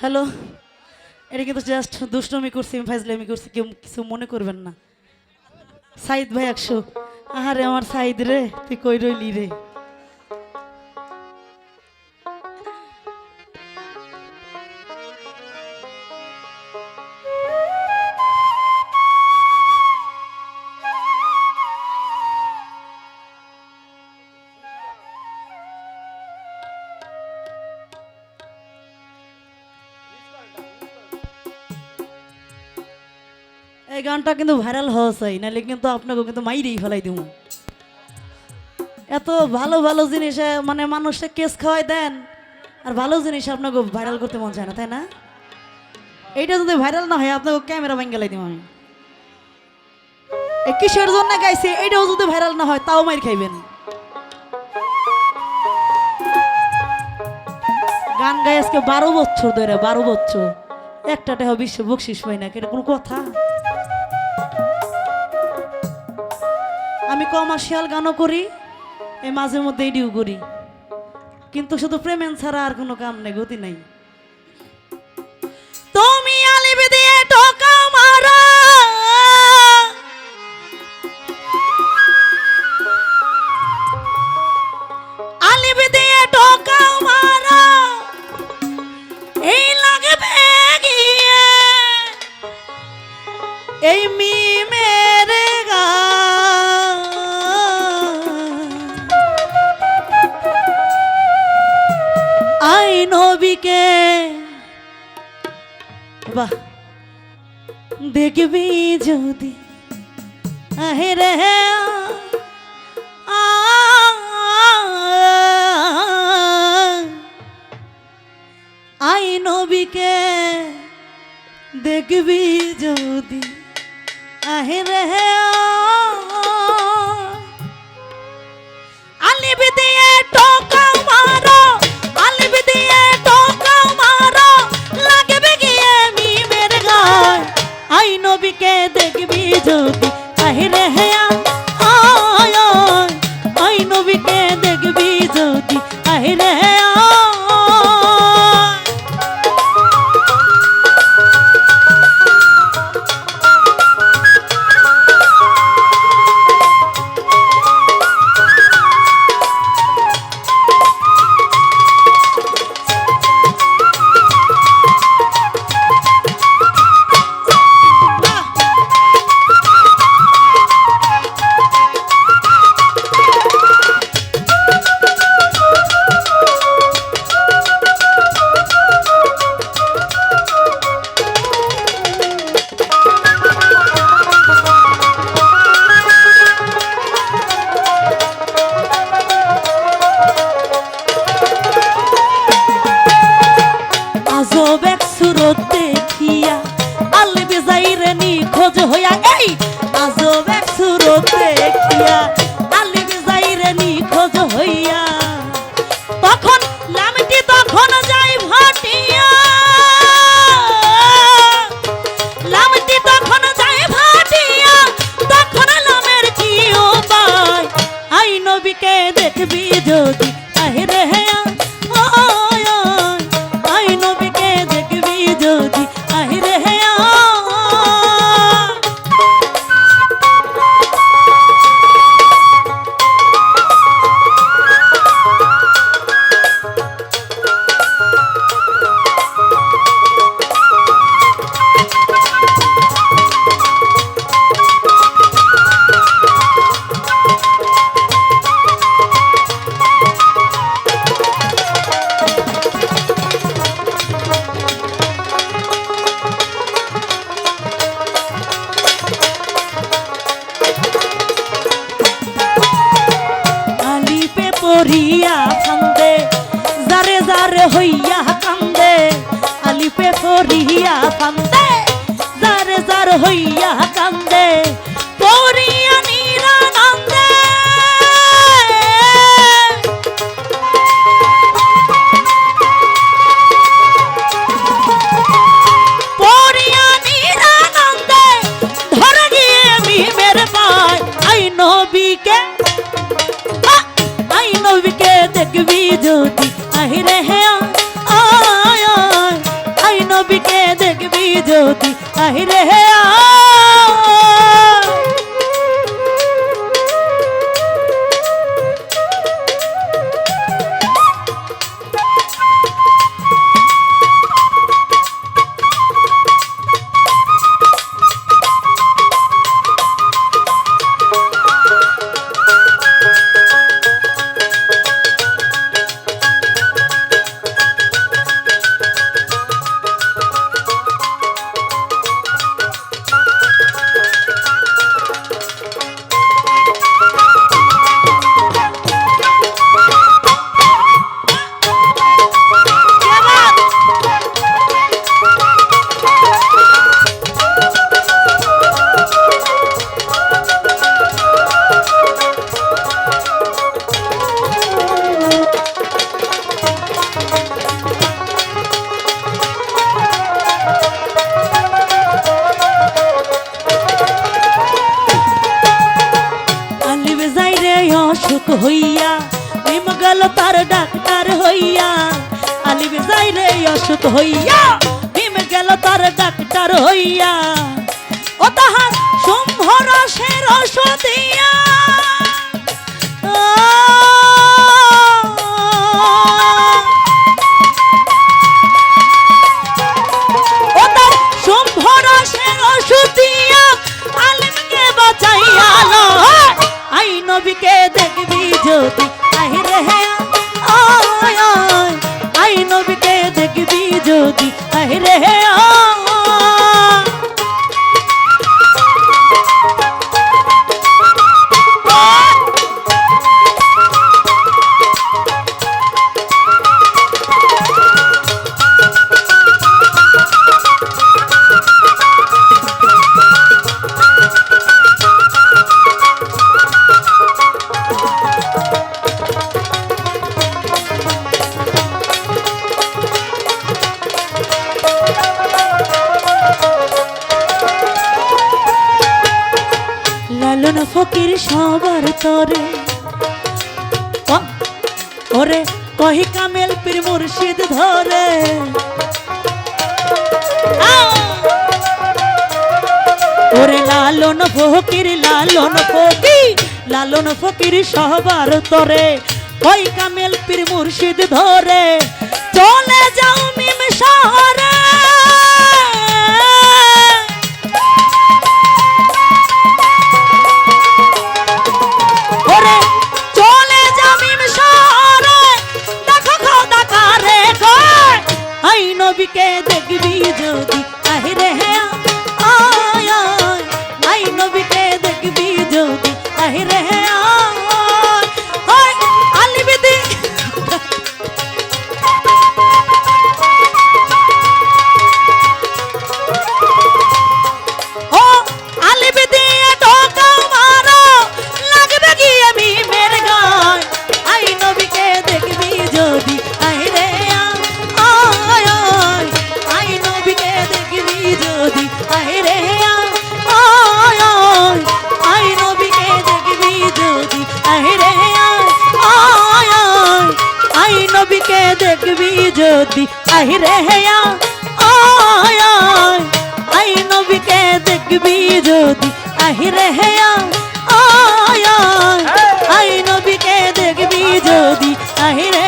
Hello, এটা কিন্তু just দুষ্টমি করছি ফাইজলামি করছি, কেউ কিছু মনে করবেন না। সাইদ ভাই একশো। আহারে আমার সাইদ রে, তুই কই রইলি রে? এই গানটা কিন্তু ভাইরাল হওয়া চাই নাহলে কিন্তু আপনাকে কিন্তু মাইরেই ফেলাই দিব এত ভালো ভালো জিনিস মানে মানুষকে কেস খাওয়াই দেন, আর ভালো জিনিস আপনাকে ভাইরাল করতে মন চায় না, তাই না? এইটা যদি ভাইরাল না হয়, আপনাকে ক্যামেরা ভাঙ দিব আমি। কিসের জন্য গাইছে? এইটাও যদি ভাইরাল না হয়, তাও মাইর খাইবেন। গান গাই আজকে বারো বছর ধরে, বারো বছর। একটা টেহা বিশ্ব বকশিস পাই না কোনো কথা? আমি কমার্শিয়াল গানও করি, এই মাঝে মধ্যে এডিও করি। কিন্তু শুধু প্রেমেন ছাড়া আর কোনো কাম নেই, গতি নাই। বাহ। দেখবি যদি আহে রে আই নবীকে দেখবি যদি আহে রে আলিব দিয়ে টোকা নবীকে দেখবি যদি আহে রে হইয়া যারে হইয়া কান্দে আলিপে করিয়া ফান্দে যারে যার হইয়া হইয়া, প্রেম গেল তার ডাক্তার হইয়া আলিবে যাই রে অসুখ হইয়া, প্রেম গেল তার ডাক্তার হইয়া। ও তাহার সম্ভর সে ক- ওরে কহি কামেল পীর মুর্শিদ ধরে। ওরে লালন ফকির লালন ফকির লালন ফকির সবার তরে। কই কামেল পীর মুর্শিদ ধরে। চলে যাও মিম যদি আই রে আয় আই নবীকে দেখবি যদি আই রে আয় আই নবীকে দেখবি যদি আহিরে আয় আই নবীকে দেখবি যদি আহিরে